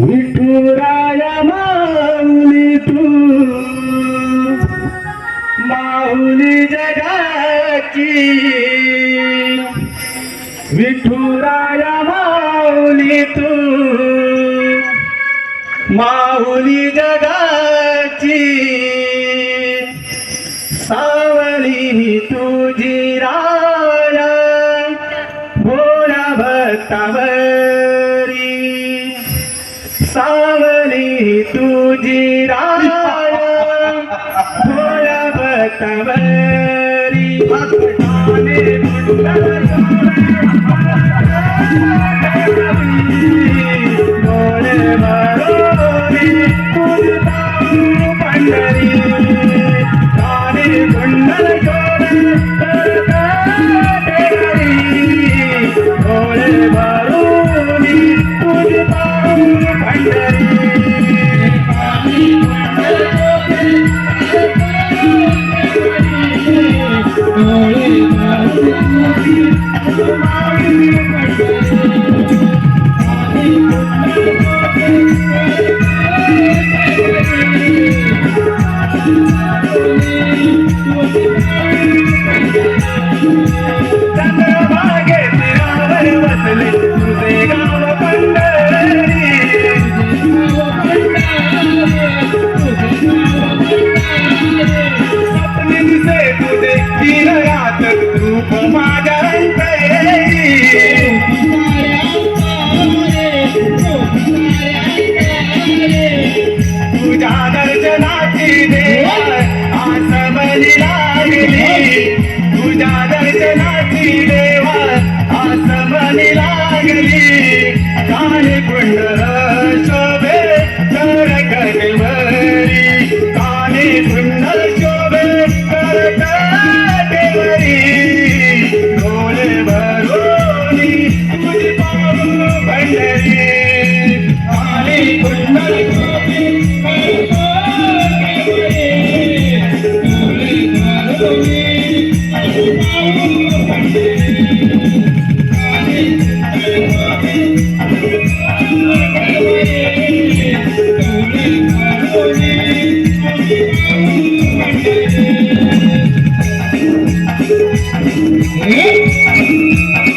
विठुराया माऊली तू. माऊली जगाची. विठुराया माऊली तू. माऊली जगाची. सावली तुझी राया भोळा भक्तावरी सावली तुझी राया भोळा भक्तावरी भक्ताने डोळे भरोरी तुझा पंढरी काने कुंडल डोळे भरोरी तुझ्या दर्शनाची देवा आस लागली. तुझ्या दर्शनाची देवा आस लागली. काल कुंडल शोभे तर कटेवरी काळे कुंडल शोभे तर कटेवरी डोळे भरून तुझी पाहू पंढरी 嗯。